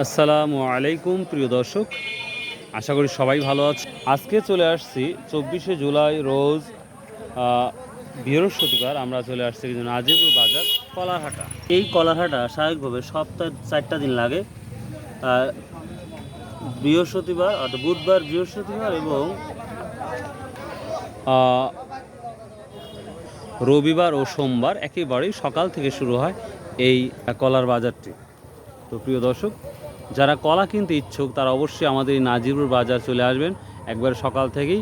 আসসালামু আলাইকুম, প্রিয় দর্শক। আশা করি সবাই ভালো আছে। আজকে চলে আসছি চব্বিশে জুলাই রোজ বৃহস্পতিবার আমরা চলে আসছি কিন্তু নাজিপুর বাজার কলারহাটা। এই কলারহাটা স্বাভাবিকভাবে সপ্তাহে চারটা দিন লাগে। বৃহস্পতিবার অর্থাৎ বুধবার বৃহস্পতিবার এবং রবিবার ও সোমবার একেবারেই সকাল থেকে শুরু হয় এই কলার বাজারটি। তো প্রিয় দর্শক যারা কলা কিনতে ইচ্ছুক, তারা অবশ্যই আমাদের এই নাজিরুর বাজার চলে আসবেন। একবার সকাল থেকেই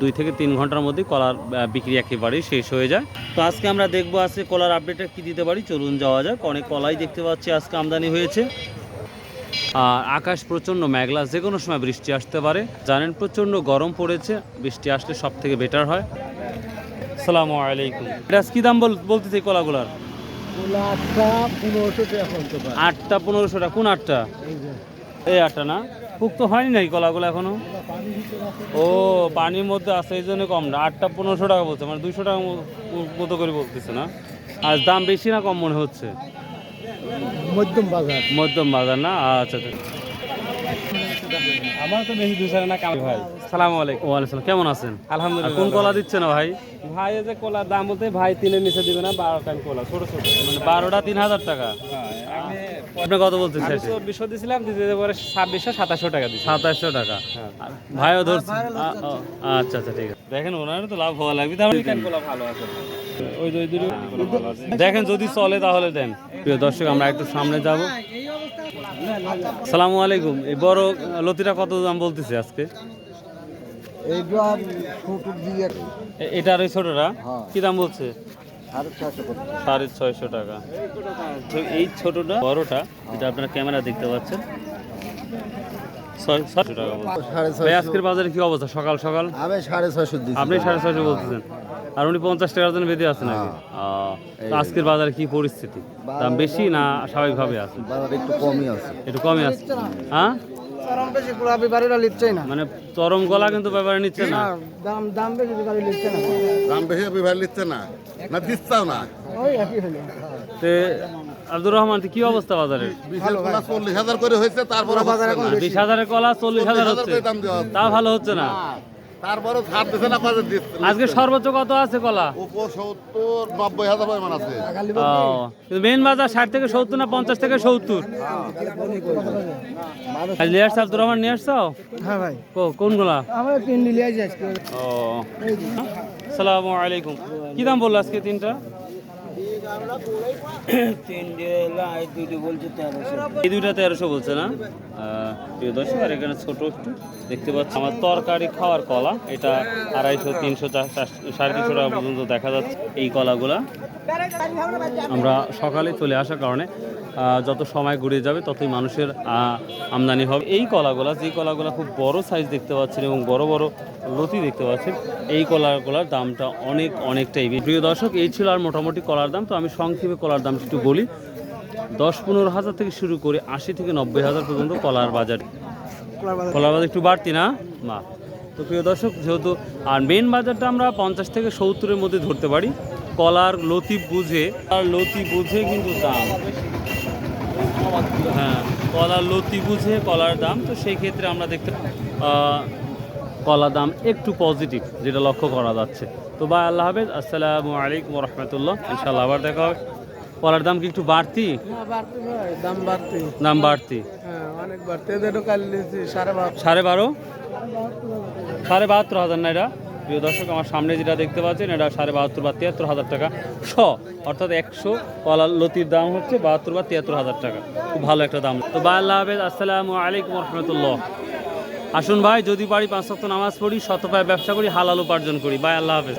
দুই থেকে তিন ঘণ্টার মধ্যে কলার বিক্রি একেবারেই শেষ হয়ে যায়। তো আজকে আমরা দেখব আজকে কলার আপডেটটা কী দিতে পারি? চলুন যাওয়া যাক। অনেক কলাই দেখতে পাচ্ছি আজকে আমদানি হয়েছে। আর আকাশ প্রচণ্ড মেঘলা যে কোনো সময় বৃষ্টি আসতে পারে। জানেন, প্রচণ্ড গরম পড়েছে, বৃষ্টি আসলে সব থেকে বেটার হয়। সালামু আলাইকুম। এটা কী দাম বল, বলতেছে এই কলাগুলার? আটটা পনেরোশো টাকা আটটা পনেরোশো টাকা কোন আটটা? এই আটটা না? পুক্ত হয়নি নাকি কলাগুলো এখনও? ও পানির মধ্যে আছে এই জন্য কম না। আটটা পনেরোশো টাকা বলছে মানে দুইশো টাকা মতো করে বলতেছে না? আর দাম বেশি না কম মনে হচ্ছে? মধ্যম বাজার। মধ্যম বাজার না? আচ্ছা আচ্ছা। আমার তো বেশি দুশো না কামাই ভাই সালাম আলাইকুম। ওয়ালাইকুম কেমন আছেন? আলহামদুলিল্লাহ কোন কলা দিচ্ছে না ভাই? ভাই এই যে কলার দাম বলতে ভাই তিনের নিচে দিবে না বারো টাইম কলা ছোট ছোট। মানে বারোটা তিন হাজার টাকা। আমি আপনি কত বলতে চব্বিশশো দিয়েছিলাম দিতে পরে ছাব্বিশশো সাতাশশো টাকা দিচ্ছি সাতাশশো টাকা। হ্যাঁ। ভাইও ধরছে। আচ্ছা আচ্ছা ঠিক আছে। দেখেন ওনার তো লাভ হওয়া লাগবে। তাহলে ভালো আছে? ওই যে দুটো দেখেন যদি চলে তাহলে দেন। প্রিয় দর্শক আমরা একটু সামনে যাব। সালামু আলাইকুম। এই বড় লতিটা কত দাম বলতেছে আজকে? এইটা ছোট দিয়ে। এ- এটার ওই ছোটটা? হ্যাঁ। কি দাম বলছে? সাড়ে ছয়শো টাকা। তো এই ছোটটা বড়টা এটা আপনারা ক্যামেরা দেখতে পাচ্ছেন আজকের বাজারে কি অবস্থা? সকাল সকাল? আমি সাড়ে ছয়শো আপনি সাড়ে ছয়শো বলতেছেন। আর উনি পঞ্চাশ টাকার জন্য বেঁধে আছে নাকি? আহ, আজকের বাজারে কি পরিস্থিতি? দাম বেশি না স্বাভাবিকভাবে আছে? বাজার একটু কমই আছে। একটু কমই আছে। হ্যাঁ? দাম বেশি পুরা ব্যাপারীরা লিখছে না। মানে চরম গলা কিন্তু ব্যাপারে নিচ্ছে না। দাম দাম বেশি ব্যাপারী লিখছে না। দাম বেশি বিভাগ নিচ্ছে না। না দিচ্ছাও না। ওই একই হলো। তে আব্দুর রহমান কি অবস্থা বাজারের চল্লিশ হাজার করে হয়েছে তারপরে বিশ। হাজারের কলা চল্লিশ হাজার হচ্ছে। তা ভালো হচ্ছে না। তারপরে ছাড় দিচ্ছে না কত দিচ্ছে? আজকে সর্বোচ্চ কত আছে কলা? উপর সত্তর নব্বই হাজার পরিমাণ আছে। মেন বাজার ষাট থেকে সত্তর না পঞ্চাশ থেকে সত্তর? নিয়ে আসছো আব্দুর রহমান নিয়ে আসছো? হ্যাঁ ভাই। কো- কোনগুলা? আমরা তিন আজকে। ও সালামু আলাইকুম। কি দাম বলল আজকে তিনটা তিন দুইটি বলছে তেরোশো এই দুইটা তেরোশো বলছে না? এখানে ছোট দেখতে পাচ্ছি, আমার তরকারি খাওয়ার কলা, এটা আড়াইশো, তিনশো সাড়ে তিনশো টাকা পর্যন্ত দেখা যাচ্ছে এই কলাগুলা। আমরা সকালে চলে আসার কারণে যত সময় গড়িয়ে যাবে ততই মানুষের আমদানি হবে। এই কলাগুলা যে কলাগুলা খুব বড় সাইজ দেখতে পাচ্ছেন এবং বড় বড় লতি দেখতে পাচ্ছেন এই কলাগুলার দামটা অনেক অনেকটাই। প্রিয় দর্শক এই ছিল আর মোটামুটি কলার দাম। তো আমি সংক্ষেপে কলার দাম একটু বলি। দশ পনেরো হাজার থেকে শুরু করে আশি থেকে নব্বই হাজার পর্যন্ত কলার বাজার। কলার বাজার। একটু বাড়তি না? মা তো প্রিয় দর্শক যেহেতু আর মেন বাজারটা আমরা পঞ্চাশ থেকে সত্তরের মধ্যে ধরতে পারি কলার লতি বুঝে আর লতি বুঝে কিন্তু দাম। হ্যাঁ কলার লতি বুঝে কলার দাম তো সেই ক্ষেত্রে আমরা দেখতে কলা দাম একটু পজিটিভ যেটা লক্ষ্য করা যাচ্ছে। তো বা আল্লাহ হাফেজ আসসালামু আলাইকুম রহমতুল্লাহ। ইনশাল্লাহ আবার দেখা হবে। কলার দাম কি একটু বাড়তি? দাম বাড়তি। দাম বাড়তি। হ্যাঁ অনেক বাড়তি। সাড়ে বারো? সাড়ে বাহাত্তর হাজার না এটা? প্রিয় দর্শক, আমার সামনে যেটা দেখতে পাচ্ছেন, এটা সাড়ে বাহাত্তর বা তিয়াত্তর হাজার টাকা শ, অর্থাৎ একশো কলা লতির দাম হচ্ছে বাহাত্তর বা তিয়াত্তর হাজার টাকা। খুব ভালো একটা দাম। তো বা আল্লাহ হাফেজ, আসসালামু আলাইকুম রহমতুল্লাহ। আসুন ভাই, যদি পারি পাঁচ সপ্তাহ নামাজ পড়ি শত শতপায় ব্যবসা করি, হালাল উপার্জন করি। বাই আল্লাহ হাফেজ।